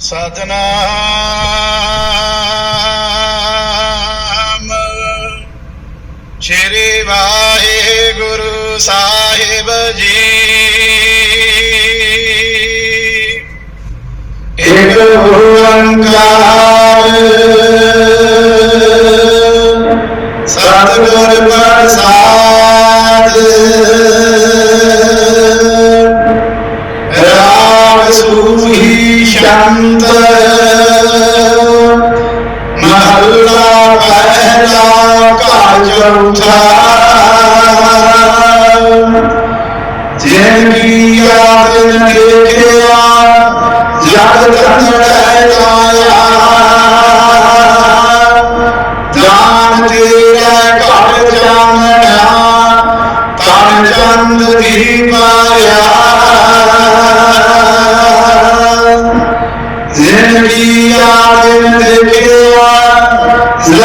ਸਤਨਾਮ। ਸ਼੍ਰੀ ਵਾਹਿਗੁਰੂ ਸਾਹਿਬ ਜੀ। ਇੱਕ ਹੁਅੰਕਾਰ ਸਤਿਗੁਰ ਪ੍ਰਸਾਦ।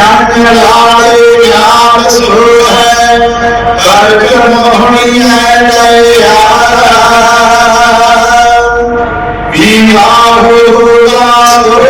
جنگ ہے کرک بیمار ہوا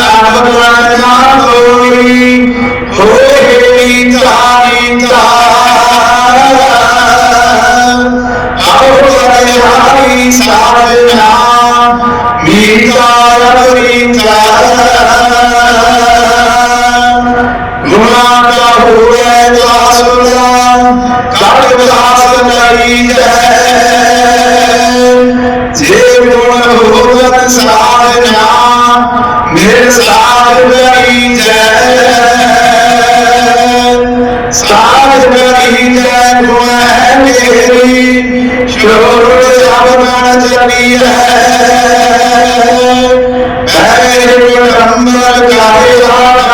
ਸਾਧ ਬਲੀ ਜੈ। ਸਾਧ ਬਲੀ ਜੈ ਗੁਣੈ ਮੇਰੀ। ਸ਼ੋਰ ਆਪਣਾ ਜਨੀ ਹੈ ਹੈ ਗੁਣ ਅੰਮ੍ਰਿਤ ਕਾਹੇ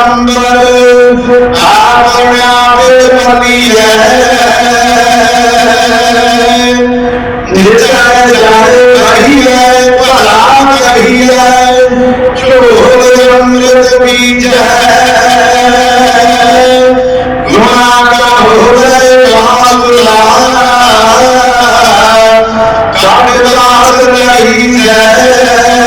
ਅੰਮ੍ਰਿਤ ਆਪਣਾ ਵੇ ਮਨੀ ਹੈ ਨਿਤਰ ਜਾਏ अमृत बीज है गुना का भोजन लाल लाल काट नहीं है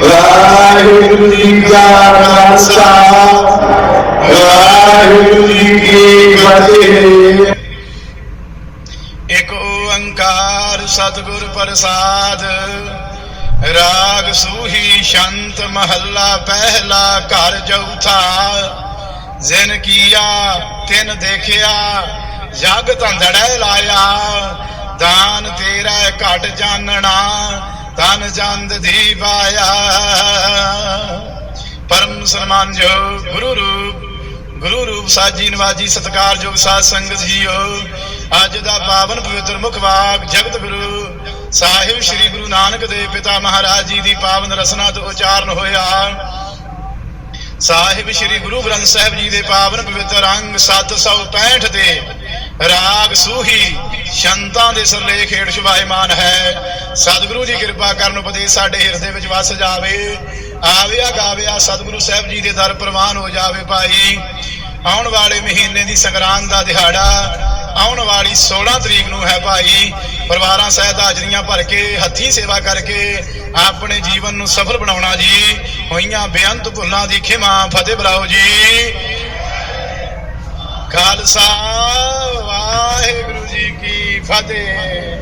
ਵਾਹਿਗੁਰੂ ਜੀ ਕਾ ਖਾਲਸਾ, ਵਾਹਿਗੁਰੂ ਜੀ ਕੀ ਫਤਿਹ। ਇਕ ਓੰਕਾਰ ਸਤਿਗੁਰ ਪ੍ਰਸਾਦ, ਰਾਗ ਸੂਹੀ ਸ਼ੰਤ ਮਹੱਲਾ ਪਹਿਲਾ ਘਰ ਚੌਥਾ। ਜਿਨ ਕੀਆ, ਤਿਨ ਦੇਖਿਆ, ਜਗ ਧੰਦੜੈ ਲਾਇਆ। ਘਟ ਜਾਣਨਾ ਤਨ ਚੰਦ ਦੀ ਪਾਇਆ ਪਰਮ ਸਨਮਾਨ ਜੋ ਗੁਰੂ ਰੂਪ ਗੁਰੂ ਰੂਪ ਸਾਜੀ ਨਵਾਜੀ ਸਤਕਾਰਯੋਗ ਸਾਧ ਸੰਗਤ ਜੀਓ। ਅੱਜ ਦਾ ਪਾਵਨ ਪਵਿੱਤਰ ਮੁਖ ਵਾਕ, ਜਗਤ ਗੁਰੂ ਸਾਹਿਬ ਸ੍ਰੀ ਗੁਰੂ ਨਾਨਕ ਦੇਵ ਪਿਤਾ ਮਹਾਰਾਜ ਜੀ ਦੀ ਪਾਵਨ ਰਸਨਾ ਤੋਂ ਉਚਾਰਨ ਹੋਇਆ। ਸਾਹਿਬ ਸ੍ਰੀ ਗੁਰੂ ਗ੍ਰੰਥ ਸਾਹਿਬ ਜੀ ਦੇ ਪਾਵਨ ਪਵਿੱਤਰ ਅੰਗ 765 ਦੇ ਰਾਗ ਸੂਹੀ, ਸ਼ੰਤਾਂ ਦੇ ਸਰਲੇਖ ਹੇਠ ਸ਼ੁਭਾਇਮਾਨ ਹੈ। ਸਤਿਗੁਰੂ ਜੀ ਕਿਰਪਾ ਕਰਨ ਉਪਦੇਸ਼ ਸਾਡੇ ਹਿਰਦੇ ਵਿੱਚ ਵਸ ਜਾਵੇ। ਆਵਿਆ ਗਾਵਿਆ ਸਤਿਗੁਰੂ ਸਾਹਿਬ ਜੀ ਦੇ ਦਰ ਪ੍ਰਵਾਨ ਹੋ ਜਾਵੇ ਭਾਈ। ਆਉਣ ਵਾਲੇ ਮਹੀਨੇ ਦੀ ਸੰਗਰਾਂਦ ਦਾ ਦਿਹਾੜਾ ਆਉਣ ਵਾਲੀ 16 ਤਰੀਕ ਨੂੰ ਹੈ ਭਾਈ। ਪਰਿਵਾਰਾਂ ਸਹਿਤ ਹਾਜ਼ਰੀਆਂ ਭਰ ਕੇ, ਹੱਥੀਂ ਸੇਵਾ ਕਰਕੇ ਆਪਣੇ ਜੀਵਨ ਨੂੰ ਸਫਲ ਬਣਾਉਣਾ ਜੀ। ਹੋਈਆਂ ਬੇਅੰਤ ਭੁੱਲਾਂ ਦੀ ਖਿਮਾ, ਫਤਿਹ ਬੁਲਾਓ ਜੀ। ਖਾਲਸਾ। ਵਾਹਿਗੁਰੂ ਜੀ ਕੀ ਫਤਿਹ।